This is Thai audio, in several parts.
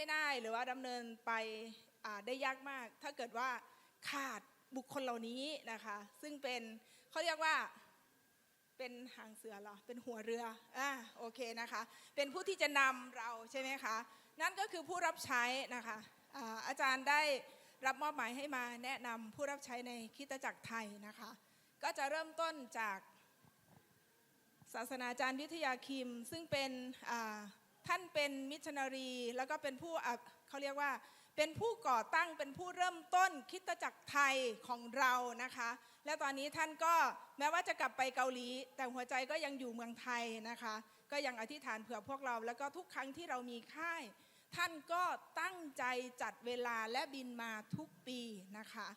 ไม่ได้หรือว่าดำเนินไปได้ยากมาก ถ้าเกิดว่าขาดบุคคลเหล่านี้นะคะ ซึ่งเป็นเขาเรียกว่าเป็นหางเสือเหรอเป็นหัวเรืออ่าโอเคนะคะ เป็นผู้ที่จะนำเราใช่ไหมคะ นั่นก็คือผู้รับใช้นะคะอาอาจารย์ได้รับมอบหมายให้มาแนะนำผู้รับใช้ในคริดจักรไทยนะคะ ก็จะเริ่มต้นจากศาสนาจารย์วิทยาคิม ซึ่งเป็นอา ท่านเป็นมิชชันนารี แล้วก็เป็นผู้เขาเรียกว่าเป็นผู้ก่อตั้งเป็นผู้เริ่มต้นคิดจักรไทยของเรานะคะ และตอนนี้ท่านก็แม้ว่าจะกลับไปเกาหลี แต่หัวใจก็ยังอยู่เมืองไทยนะคะ ก็ยังอธิษฐานเผื่อพวกเรา แล้วก็ทุกครั้งที่เรามีค่าย ท่านก็ตั้งใจจัดเวลาและบินมาทุกปีนะคะ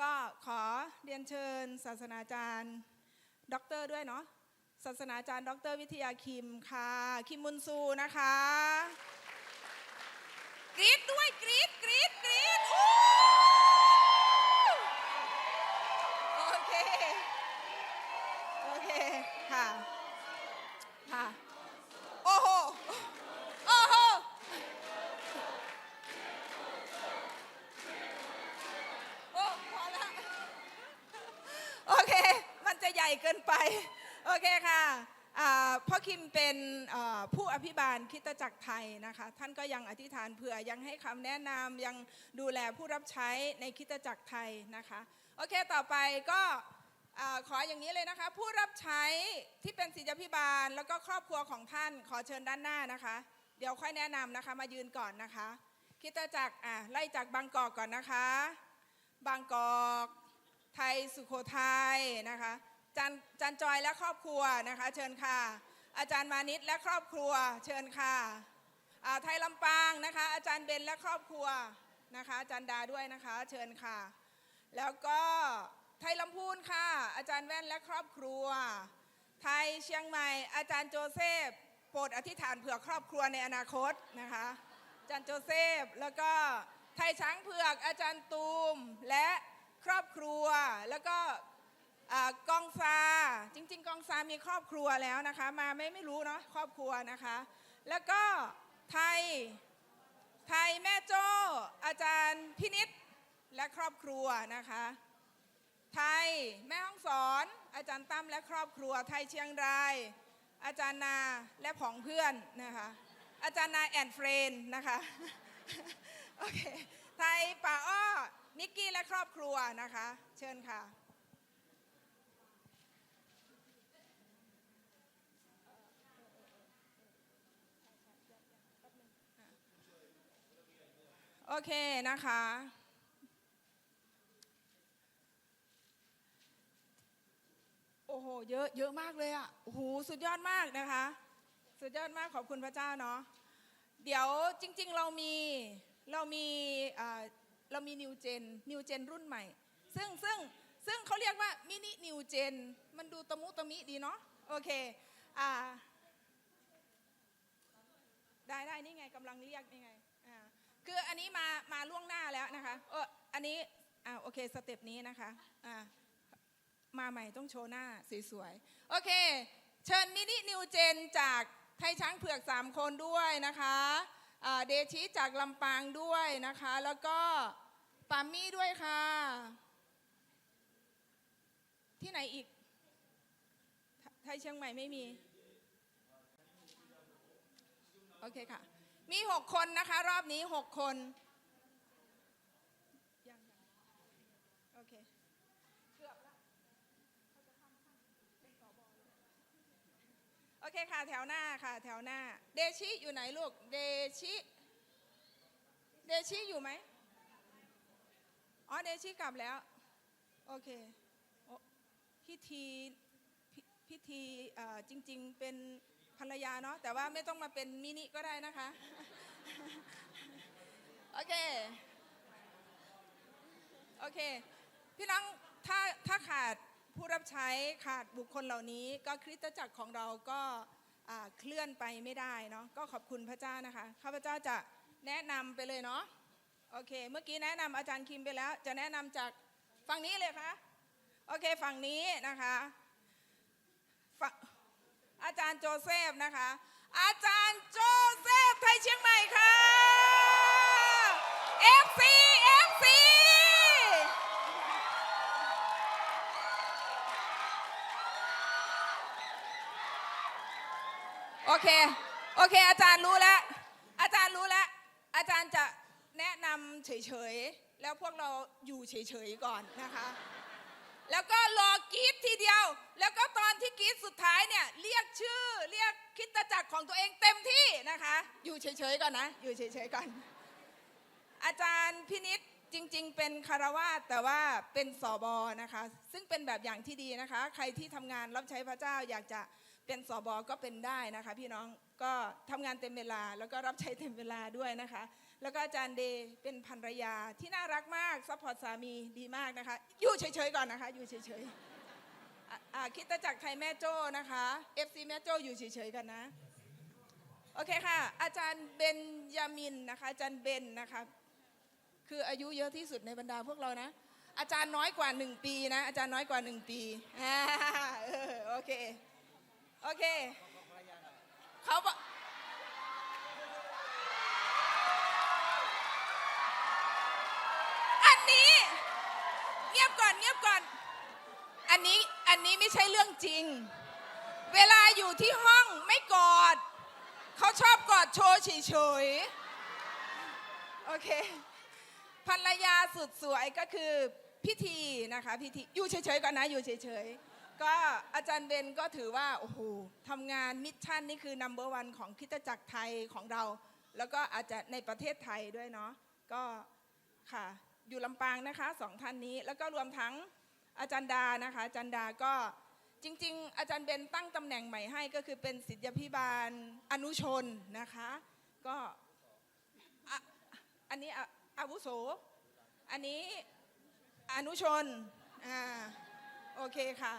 ก็ขอเรียนเชิญศาสนาจารย์ ด็อกเตอร์ด้วยเนาะ ศาสนาจารย์ ดร วิทยาคิมค่ะ คิมมุนซูนะคะ กรี๊ดด้วยกรี๊ดกรี๊ดกรี๊ดโอเค โอเค ค่ะ ค่ะ โอ้โห โอ้โห โอ้พอละโอเค มันจะใหญ่เกินไป เคค่ะพ่อคิมเป็นผู้อภิบาลคริดจักรไทยนะคะท่านก็ยังอธิษฐานเผื่อยังให้คำแนะนำยังดูแลผู้รับใช้ในคริดจักรไทยนะคะโอเคต่อไปก็ขออย่างนี้เลยนะคะ ผู้รับใช้ที่เป็นศิษยาภิบาล แล้วก็ครอบครัวของท่านขอเชิญด้านหน้านะคะ เดี๋ยวค่อยแนะนำนะคะมายืนก่อนนะคะคริดจักรอะไล่จากบางกอกก่อนนะคะ บางกอก ไทยสุโขทัยนะคะ จันจันจอยและครอบครัวนะคะเชิญค่ะ อาจารย์มานิตและครอบครัวเชิญค่ะไทยลำปางนะคะ อาจารย์เบนและครอบครัวนะคะอาจารย์ดาด้วยนะคะเชิญค่ะ แล้วก็ไทยลำพูนค่ะ อาจารย์แว่นและครอบครัว ไทยเชียงใหม่ อาจารย์โจเซฟโปรดอธิษฐานเผื่อครอบครัวในอนาคตนะคะอาจารย์โจเซฟแล้วก็ไทยช้างเผือกอาจารย์ตูมและครอบครัวแล้วก็ กองซาจริง ๆ กองซามีครอบครัวแล้วนะคะ มาไม่ไม่รู้เนาะครอบครัวนะคะ แล้วก็ไทยไทยแม่โจ้อาจารย์พินิษและครอบครัวนะคะ ไทยแม่ห้องสอนอาจารย์ตั้มและครอบครัว ไทยเชียงราย อาจารย์นาและผองเพื่อนนะคะ อาจารย์นาแอนเฟรนนะคะโอเคไทยป่าอ้อนิกกี้และครอบครัวนะคะ เชิญค่ะ อเคนะคะ โอ้โห เยอะ เยอะมากเลยอะโอ้โห สุดยอดมากนะคะ สุดยอดมาก ขอบคุณพระเจ้าเนาะ เดี๋ยวจริง ๆ เรามี เรามีเรามีนิวเจน นิวเจนรุ่นใหม่ ซึ่งซึ่งซึ่งเขาเรียกว่ามินินิวเจน มันดูตะมุตะมิดีเนาะ โอเค อ่า ได้ได้นี่ไงกำลังเรียกนี่ไง คืออันนี้มามาล่วงหน้าแล้วนะคะเอออันนี้อ่าโอเคสเต็ปนี้นะคะอ่ามาใหม่ต้องโชว์หน้าสวยๆโอเค เชิญมินินิวเจนจากไทยช้างเผือก 3 คนด้วยนะคะอ่าเดชิจากลำปางด้วยนะคะ แล้วก็ปามมี่ด้วยค่ะ ที่ไหนอีก ไทยเชียงใหม่ไม่มี โอเคค่ะ มี6คนนะคะ รอบนี้6คนยังยังโอเคเกือบละเขาจะข้ามข้ามเป็นสบเลยโอเคค่ะ แถวหน้าค่ะ แถวหน้า เดชิอยู่ไหนลูก เดชิเดชิอยู่ไหมอ๋อเดชิกลับแล้ว โอเคโอ้พิธีพิพิธีเอ่อจริง ๆ เป็น ภรรยาเนาะแต่ว่าไม่ต้องมาเป็นมินิก็ได้นะคะ โอเค โอเค พี่น้องถ้าถ้าขาดผู้รับใช้ขาดบุคคลเหล่านี้ก็คริสตจักรของเราก็เคลื่อนไปไม่ได้เนาะก็ขอบคุณพระเจ้านะคะข้าพเจ้าจะแนะนำไปเลยเนาะโอเค เมื่อกี้แนะนำอาจารย์คิมไปแล้ว จะแนะนำจากฝั่งนี้เลยค่ะโอเคฝั่งนี้นะคะฝั่ง อาจารย์โจเซฟนะคะ อาจารย์โจเซฟไทยเชียงใหม่ค่ะ FC FC โอเค โอเค อาจารย์รู้แล้ว อาจารย์รู้แล้ว อาจารย์จะแนะนำเฉยๆ แล้วพวกเราอยู่เฉยๆ ก่อนนะคะ แล้วก็รอกรีดทีเดียว แล้วก็ตอนที่กรีดสุดท้ายเนี่ยเรียกชื่อเรียกคิดตจักรของตัวเองเต็มที่นะคะ อยู่เฉยๆก่อนนะ อยู่เฉยๆก่อน อาจารย์พินิษจริง ๆ เป็นคารวาสแต่ว่าเป็นสอบอนะคะ ซึ่งเป็นแบบอย่างที่ดีนะคะ ใครที่ทำงานรับใช้พระเจ้าอยากจะเป็นสอบอก็เป็นได้นะคะ พี่น้องก็ทำงานเต็มเวลาแล้วก็รับใช้เต็มเวลาด้วยนะคะ แล้วก็อาจารย์เดย์เป็นภรรยาที่น่ารักมากซัพพอร์ตสามีดีมากนะคะอยู่เฉยๆก่อนนะคะ อยู่เฉยๆคิดตจากรไทยแม่โจ้นะคะ FC แม่โจ้อยู่เฉยๆกันนะโอเคค่ะ อาจารย์เบนยามินนะคะอาจารย์เบนนะคะคืออายุเยอะที่สุดในบรรดาพวกเรานะ อาจารย์น้อยกว่าหนึ่งปีนะ อาจารย์น้อยกว่าหนึ่งปีอ่าโอเค โอเคเขาบอกอันนี้ เงียบก่อนเงียบก่อน อันนี้อันนี้ไม่ใช่เรื่องจริง เวลาอยู่ที่ห้องไม่กอด เขาชอบกอดโชว์เฉยๆ โอเค ภรรยาสุดสวยก็คือพิธีนะคะพิธีอยู่เฉยๆก่อนนะอยู่เฉยๆ ก็อาจารย์เบนก็ถือว่า โอ้โหทำงานมิชชั่นนี่คือนัมเบอร์วันของคิตจักรไทยของเรา แล้วก็อาจจะในประเทศไทยด้วยเนาะก็ค่ะ อยู่ลำปางนะคะสองท่านนี้แล้วก็รวมทั้ง อาจารย์ดานะคะอาจารย์ดาก็จริง ๆ อาจารย์เบนตั้งตำแหน่งใหม่ให้ก็คือเป็นศิษยาพิบาลอนุชนนะคะ ก็อันนี้อาวุโส อันนี้อนุชนอ่าโอเคค่ะ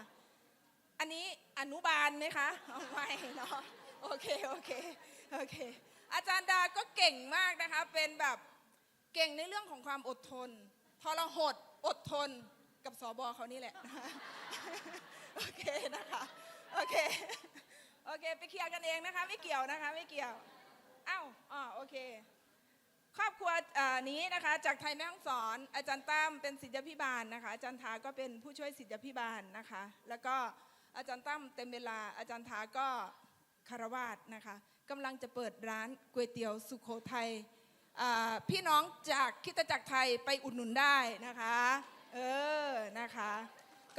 อันนี้อนุบาลไหมคะไม่เนาะโอเคโอเคโอเคอาจารย์ดาก็เก่งมากนะคะเป็นแบบเก่งในเรื่องของความอดทนทรหดอดทน กับสอบอเขานี่แหละนะคะโอเคนะคะโอเคโอเคไปเคลียร์กันเองนะคะไม่เกี่ยวนะคะไม่เกี่ยวอ้าวอ๋อโอเค ครอบครัวนี้นะคะ จากไทยแม่ฮ่องสอน อาจารย์ตั้มเป็นศิษยาพิบาลนะคะ อาจารย์ทาก็เป็นผู้ช่วยศิษยาพิบาลนะคะ แล้วก็อาจารย์ตั้มเต็มเวลาอาจารย์ทาก็คารวาสนะคะกำลังจะเปิดร้านก๋วยเตี๋ยวสุโขทัยพี่น้องจากคริดจักรไทยไปอุดหนุนได้นะคะ เออนะคะ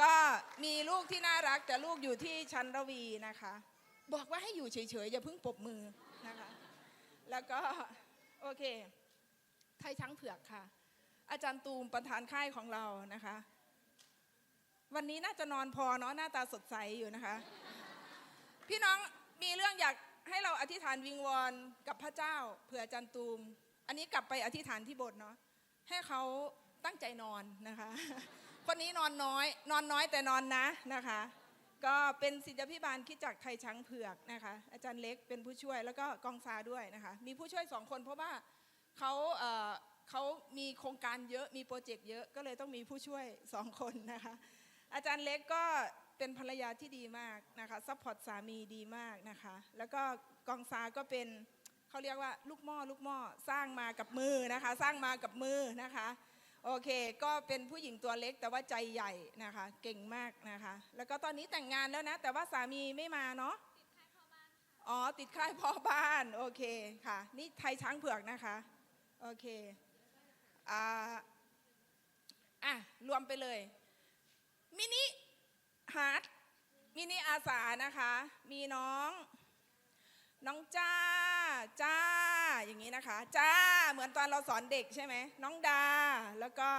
ก็มีลูกที่น่ารักแต่ลูกอยู่ที่ชั้นระวีนะคะ บอกว่าให้อยู่เฉยๆอย่าเพิ่งปบมือนะคะ แล้วก็โอเค ไทยช้างเผือกค่ะ อาจารย์ตูมประธานค่ายของเรานะคะ วันนี้น่าจะนอนพอเนาะหน้าตาสดใสอยู่นะคะ พี่น้องมีเรื่องอยากให้เราอธิษฐานวิงวอนกับพระเจ้าเผื่ออาจารย์ตูม อันนี้กลับไปอธิษฐานที่โบสถ์เนาะให้เขา ตั้งใจนอนนะคะ คนนี้นอนน้อย นอนน้อยแต่นอนนะนะคะ ก็เป็นศิษยพิบาลคิดจากไทยช้างเผือกนะคะ อาจารย์เล็กเป็นผู้ช่วยแล้วก็กองซาด้วยนะคะ มีผู้ช่วยสองคนเพราะว่าเขาเขามีโครงการเยอะมีโปรเจกต์เยอะก็เลยต้องมีผู้ช่วยสองคนนะคะ อาจารย์เล็กก็เป็นภรรยาที่ดีมากนะคะซัพพอร์ตสามีดีมากนะคะ แล้วก็กองซาก็เป็นเขาเรียกว่าลูกหม้อลูกหม้อสร้างมากับมือนะคะ สร้างมากับมือนะคะ โอเค ก็เป็นผู้หญิงตัวเล็กแต่ว่าใจใหญ่นะคะ เก่งมากนะคะ แล้วก็ตอนนี้แต่งงานแล้วนะ แต่ว่าสามีไม่มาเนาะอ๋อ ติดค่ายพ่อบ้าน โอเคค่ะ นี่ไทยช้างเผือกนะคะ โอเคอ่าอะ รวมไปเลย มินิฮาร์ดมินิอาสานะคะ มีน้อง น้องจ้า จ้า อย่างนี้นะคะ จ้าเหมือนตอนเราสอนเด็กใช่ไหมน้องดา แล้วก็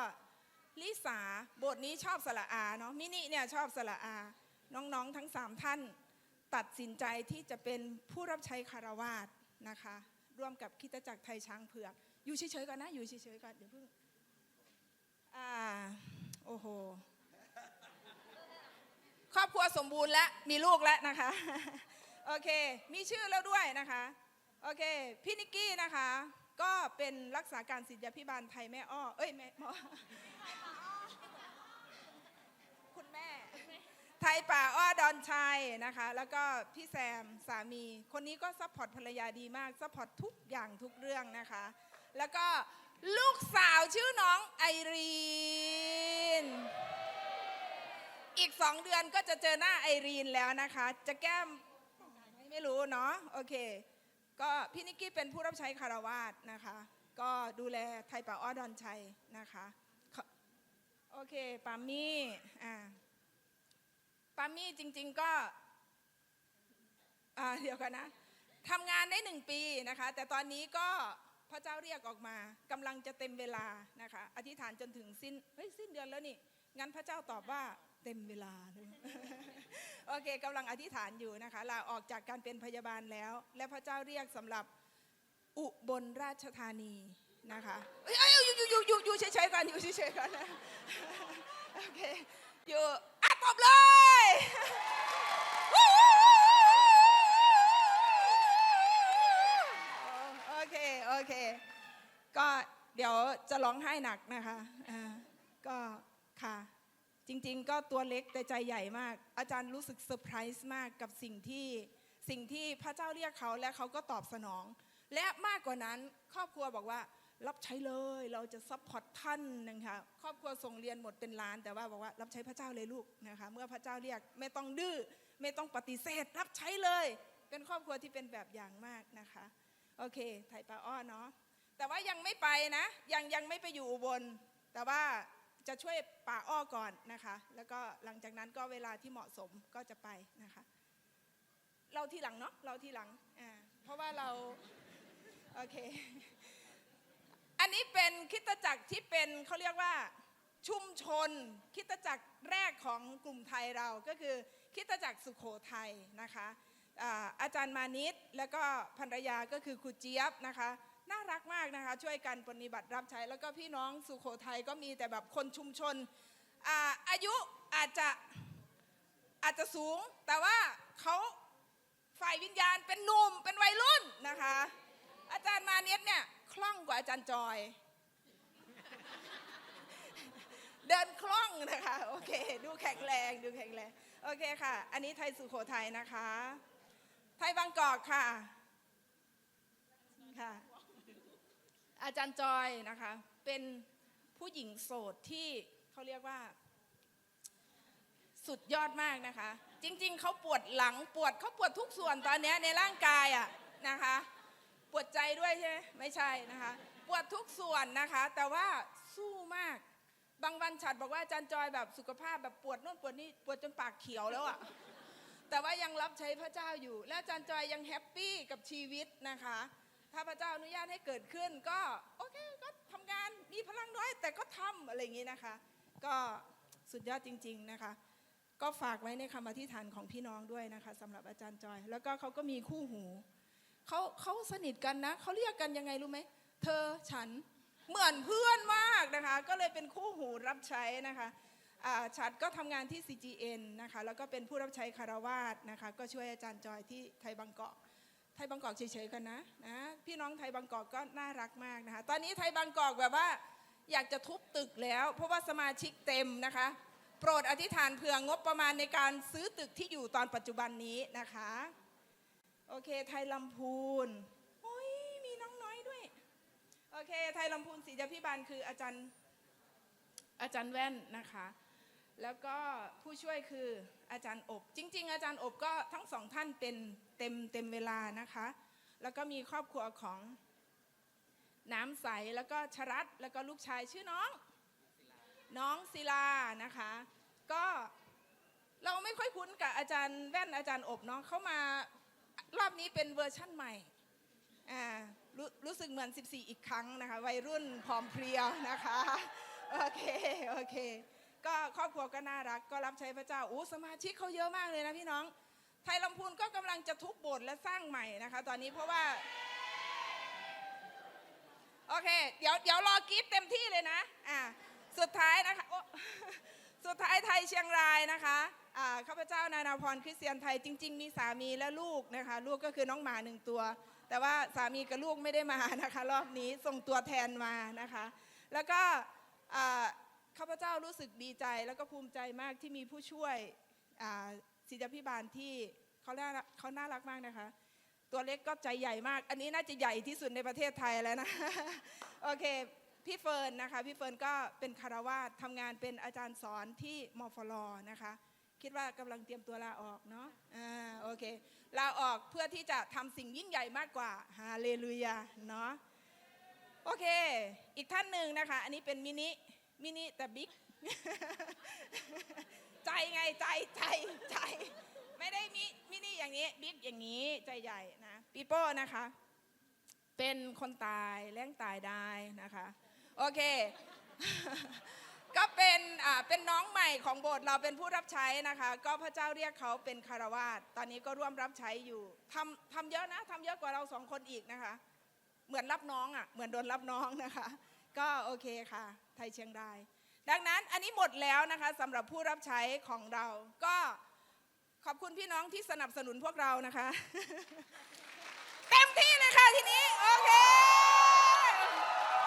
ลิสาบทนี้ชอบสระอาเนาะมินิเนี่ยชอบสระอา น้องๆทั้งสามท่าน ตัดสินใจที่จะเป็นผู้รับใช้คารวาสนะคะ ร่วมกับคริดจักรไทยช้างเผือก อยู่เฉยๆก่อนนะ อยู่เฉยๆก่อนเดี๋ยวเพิ่งอ่าโอ้โหครอบครัวสมบูรณ์แล้วมีลูกแล้วนะคะ โอเค มีชื่อแล้วด้วยนะคะ โอเค พี่นิกกี้นะคะ ก็เป็นรักษาการศิษยาพิบาลไทยแม่อ้อ เอ้ยแม่หมอคุณแม่ ไทยป่าอ้อดอนชัยนะคะ แล้วก็พี่แซมสามี คนนี้ก็ซัพพอร์ตภรรยาดีมากซัพพอร์ตทุกอย่างทุกเรื่องนะคะ แล้วก็ลูกสาวชื่อน้องไอรีน อีกสองเดือนก็จะเจอหน้าไอรีนแล้วนะคะ จะแก้มไม่รู้เนาะโอเค ก็พี่นิกกี้เป็นผู้รับใช้คารวาสนะคะ ก็ดูแลไทยป่าอ้อดอนชัยนะคะโอเคปามี่อ่าปามี่จริง ๆก็อ่าเดี๋ยวกันนะทำงานได้หนึ่งปีนะคะ แต่ตอนนี้ก็พระเจ้าเรียกออกมากำลังจะเต็มเวลานะคะอธิษฐานจนถึงสิ้นเฮ้ยสิ้นเดือนแล้วนี่งั้นพระเจ้าตอบว่าเต็มเวลาเลย อเคกำลังอธิษฐานอยู่นะคะลาออกจากการเป็นพยาบาลแล้ว และพระเจ้าเรียกสำหรับอุบลราชธานีนะคะเอ้ยอยู่อยู่อยู่อยู่อยู่เฉยๆก่อนอยู่เฉยๆก่อนนะโอเคอยู่อะตบเลยโอเคโอเค ก็เดี๋ยวจะร้องไห้หนักนะคะอ่าก็ค่ะ จริงๆ ก็ตัวเล็กแต่ใจใหญ่มาก อาจารย์รู้สึกเซอร์ไพรส์มากกับสิ่งที่สิ่งที่พระเจ้าเรียกเขาและเขาก็ตอบสนอง และมากกว่านั้นครอบครัวบอกว่ารับใช้เลยเราจะซัพพอร์ตท่านนะคะครอบครัวส่งเรียนหมดเป็นล้าน แต่ว่าบอกว่ารับใช้พระเจ้าเลยลูกนะคะเมื่อพระเจ้าเรียกไม่ต้องดื้อไม่ต้องปฏิเสธ รับใช้เลย เป็นครอบครัวที่เป็นแบบอย่างมากนะคะโอเคไทยปลาอ้อเนาะแต่ว่ายังไม่ไปนะยังยังไม่ไปอยู่อุบลแต่ว่า จะช่วยป่าอ้อก่อนนะคะ แล้วก็หลังจากนั้นก็เวลาที่เหมาะสมก็จะไปนะคะ เราทีหลังเนาะเราทีหลังอ่าเพราะว่าเราโอเค อันนี้เป็นคิตจักรที่เป็นเขาเรียกว่าชุมชนคิตจักรแรกของกลุ่มไทยเราก็คือคิตจักรสุขโขทัยนะคะอ่าอาจารย์มานิตแล้วก็ภรรยาก็คือครูเจี๊ยบนะคะ น่ารักมากนะคะ ช่วยกันปฏิบัติรับใช้ แล้วก็พี่น้องสุขโขทัยก็มีแต่แบบคนชุมชนอาอายุอาจจะอาจจะสูง แต่ว่าเขาฝ่ายวิญญาณเป็นหนุ่มเป็นวัยรุ่นนะคะ อาจารย์มาเนิตเนี่ยคล่องกว่าอาจารย์จอย เดินคล่องนะคะโอเค ดูแข็งแรงดูแข็งแรงโอเคค่ะ อันนี้ไทยสุโขทัยนะคะ ไทยบางกอกค่ะค่ะ อาจารย์จอยนะคะ เป็นผู้หญิงโสดที่เขาเรียกว่า สุดยอดมากนะคะ จริง ๆเขาปวดหลังปวดเขาปวดทุกส่วนตอนนี้ในร่างกายอะนะคะ ปวดใจด้วยใช่ไหมไม่ใช่นะคะ ปวดทุกส่วนนะคะ แต่ว่าสู้มาก บางวันฉัดบอกว่าอาจารย์จอยแบบสุขภาพแบบปวดนู่นปวดนี่ปวดจนปากเขียวแล้วอะแต่ว่ายังรับใช้พระเจ้าอยู่ และอาจารย์จอยยังแฮปปี้กับชีวิตนะคะ ถ้าพระเจ้าอนุญาตให้เกิดขึ้น ก็โอเคก็ทำงานมีพลังน้อยแต่ก็ทำอะไรอย่างนี้นะคะ ก็สุดยอดจริง ๆนะคะ ก็ฝากไว้ในคำอธิษฐานของพี่น้องด้วยนะคะสำหรับอาจารย์จอย แล้วก็เขาก็มีคู่หูเขาเขาสนิทกันนะเขาเรียกกันยังไงรู้ไหมเธอฉันเหมือนเพื่อนมากนะคะ ก็เลยเป็นคู่หูรับใช้นะคะอ่าฉัดก็ทำงานที่ CGN นะคะ แล้วก็เป็นผู้รับใช้คารวาสนะคะ ก็ช่วยอาจารย์จอยที่ไทยบางกอก ไทยบางกอกเฉยๆกันนะนะพี่น้องไทยบางกอกก็น่ารักมากนะคะ ตอนนี้ไทยบางกอกแบบว่าอยากจะทุบตึกแล้ว เพราะว่าสมาชิกเต็มนะคะ โปรดอธิษฐานเผื่องบประมาณในการซื้อตึกที่อยู่ตอนปัจจุบันนี้นะคะโอเคไทยลำพูนโอ้ยมีน้องน้อยด้วยโอเคไทยลำพูนศรีจพิบาลคืออาจารย์อาจารย์แว่นนะคะ แล้วก็ผู้ช่วยคืออาจารย์อบ จริง ๆ อาจารย์อบก็ทั้งสองท่านเป็นเต็มเต็มเวลานะคะ แล้วก็มีครอบครัวของน้ำใสแล้วก็ชรัตแล้วก็ลูกชายชื่อน้อง น้องศิลานะคะ ก็เราไม่ค่อยคุ้นกับอาจารย์แว่นอาจารย์อบเนาะเขามารอบนี้เป็นเวอร์ชั่นใหม่อ่ารูรู้สึกเหมือน 14 อีกครั้งนะคะ วัยรุ่นพร้อมเพรียวนะคะ โอเค โอเค ก็ครอบครัวก็น่ารักก็รับใช้พระเจ้าอู้สมาชิกเขาเยอะมากเลยนะพี่น้อง ไทยลำพูนก็กำลังจะทุบโบสถ์และสร้างใหม่นะคะ ตอนนี้เพราะว่าโอเค เดี๋ยวเดี๋ยวรอกรีดเต็มที่เลยนะอ่าสุดท้ายนะคะโอ้สุดท้ายไทยเชียงรายนะคะอ่าข้าพเจ้านานาพรคริสเตียนไทยจริง ๆ มีสามีและลูกนะคะ ลูกก็คือน้องหมาหนึ่งตัว แต่ว่าสามีกับลูกไม่ได้มานะคะ รอบนี้ส่งตัวแทนมานะคะ แล้วก็อ่า ข้าพเจ้ารู้สึกดีใจแล้วก็ภูมิใจมากที่มีผู้ช่วยศิษยาพิบาลที่เขาน่าเขาน่ารักมากนะคะ ตัวเล็กก็ใจใหญ่มาก อันนี้น่าจะใหญ่ที่สุดในประเทศไทยแล้วนะโอเคพี่เฟิร์นนะคะพี่เฟิร์นก็เป็นคารวาสทำงานเป็นอาจารย์สอนที่มฟลนะคะคิดว่ากำลังเตรียมตัวลาออกเนาะอ่าโอเคลาออกเพื่อที่จะทำสิ่งยิ่งใหญ่มากกว่าฮาเลลูยาเนาะโอเค อีกท่านหนึ่งนะคะ อันนี้เป็นมินิ มินิแต่บิ๊ก ใจไงใจใจใจ ไม่ได้มิมินิอย่างนี้บิ๊กอย่างนี้ใจใหญ่นะปีโป้นะคะ เป็นคนตายแล้งตายได้นะคะ โอเค ก็เป็นอ่าเป็นน้องใหม่ของโบสถ์เราเป็นผู้รับใช้นะคะ ก็พระเจ้าเรียกเขาเป็นคารวาสตอนนี้ก็ร่วมรับใช้อยู่ทำทำเยอะนะทำเยอะกว่าเราสองคนอีกนะคะ เหมือนรับน้องอะเหมือนโดนรับน้องนะคะ ก็โอเคค่ะ ไทยเชียงราย ดังนั้นอันนี้หมดแล้วนะคะสำหรับผู้รับใช้ของเรา ก็ขอบคุณพี่น้องที่สนับสนุนพวกเรานะคะ เต็มที่เลยค่ะทีนี้ โอเค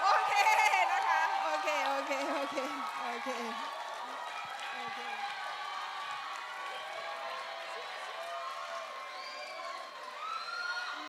โอเคนะคะ โอเค โอเค โอเค โอเคโอเค